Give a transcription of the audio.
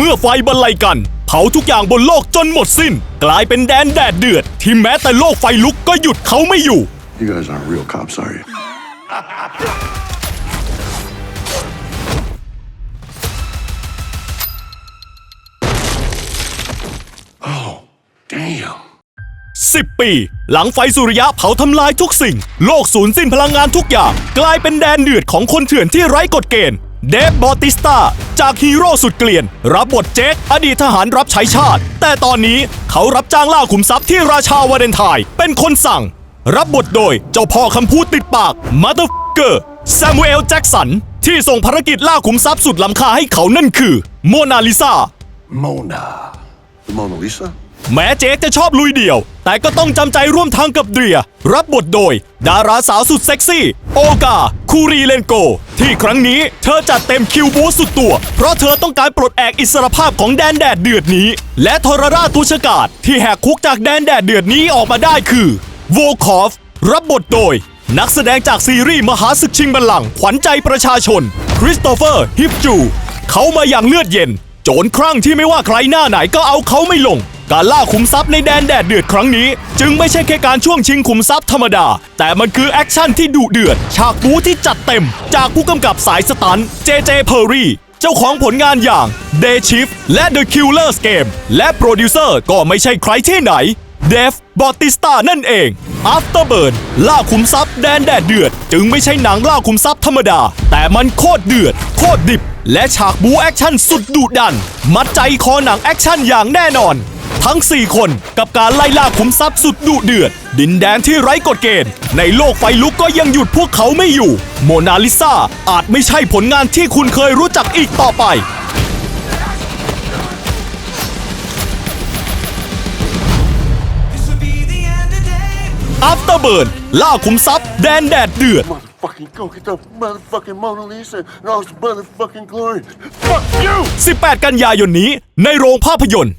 เมื่อไฟบรรลัยกัน เผาทุกอย่างบนโลกจนหมดสิ้น กลายเป็นแดนแดดเดือด ที่แม้แต่โลกไฟลุกก็หยุดเขาไม่อยู่ You guys aren't real cops, are you? oh, damn. 10 ปี หลังไฟสุริยะเผาทำลายทุกสิ่ง โลกสูญสิ้นพลังงานทุกอย่าง กลายเป็นแดนเดือดของคนเถื่อนที่ไร้กฎเกณฑ์ เดฟบอติสตาจากฮีโร่สุดเกลียน รับบทเจคอดีตทหารรับใช้ชาติ แต่ตอนนี้เขารับจ้างล่าขุมทรัพย์ที่ราชาวาเดนไทน์เป็นคนสั่ง รับบทโดยเจ้าพ่อคำพูดติดปากมาเตอร์เกอร์แซมูเอลแจ็กสัน ที่ส่งภารกิจล่าขุมทรัพย์สุดล้ำค่าให้เขานั่นคือ โมนาลิซาโมนา Mona. The Mona Lisa? แม้เจคจะชอบลุยเดี่ยว แต่ก็ต้องจำใจร่วมทางกับเดีย รับบทโดย ดาราสาวสุดเซ็กซี่ โอกา คูรีเลนโก ที่ครั้งนี้เธอจัดเต็มคิวบูสุดตัว เพราะเธอต้องการปลดแอกอิสรภาพของแดนแดดเดือดนี้ และทรราชตุชกาศที่แหกคุกจากแดนแดดเดือดนี้ออกมาได้คือโวคอฟรับบทโดย นักแสดงจากซีรีส์มหาศึกชิงบัลลังก์ขวัญใจประชาชน คริสโตเฟอร์ฮิปจู เขามาอย่างเลือดเย็น จรครั่งที่ไม่ว่าใครหน้าไหนก็เอาเขาไม่ลง การล่าขุมทรัพย์ในแดนแดดเดือดครั้งนี้ จึงไม่ใช่แค่การช่วงชิงขุมทรัพย์ธรรมดา แต่มันคือแอคชั่นที่ดุเดือด ฉากบู๊ที่จัดเต็ม จากผู้กำกับสายสตันเจเจเพอร์รี่เจ้าของผลงานอย่าง Day Shift และ The Killers Game และโปรดิวเซอร์ก็ไม่ใช่ใครที่ไหนเดฟบอติสตานั่นเอง Afterburn ล่าขุมทรัพย์แดนแดดเดือด จึงไม่ใช่หนังล่าขุมทรัพย์ธรรมดา แต่มันโคตรเดือด โคตรดิบ และฉากบูแอคชั่นสุดดุดัน มัดใจคอหนังแอคชั่นอย่างแน่นอน ทั้ง 4 คนกับการไล่ล่าขุมทรัพย์สุดดุเดือด ดินแดนที่ไร้กฎเกณฑ์ ในโลกไฟลุกก็ยังหยุดพวกเขาไม่อยู่ โมนาลิซาอาจไม่ใช่ผลงานที่คุณเคยรู้จักอีกต่อไป Afterburn ล่าขุมทรัพย์แดนแดดเดือด Motherfucking go get the motherfucking Mona Lisa and all its motherfucking glory. Fuck you! 18 กันยายนนี้ในโรงภาพยนตร์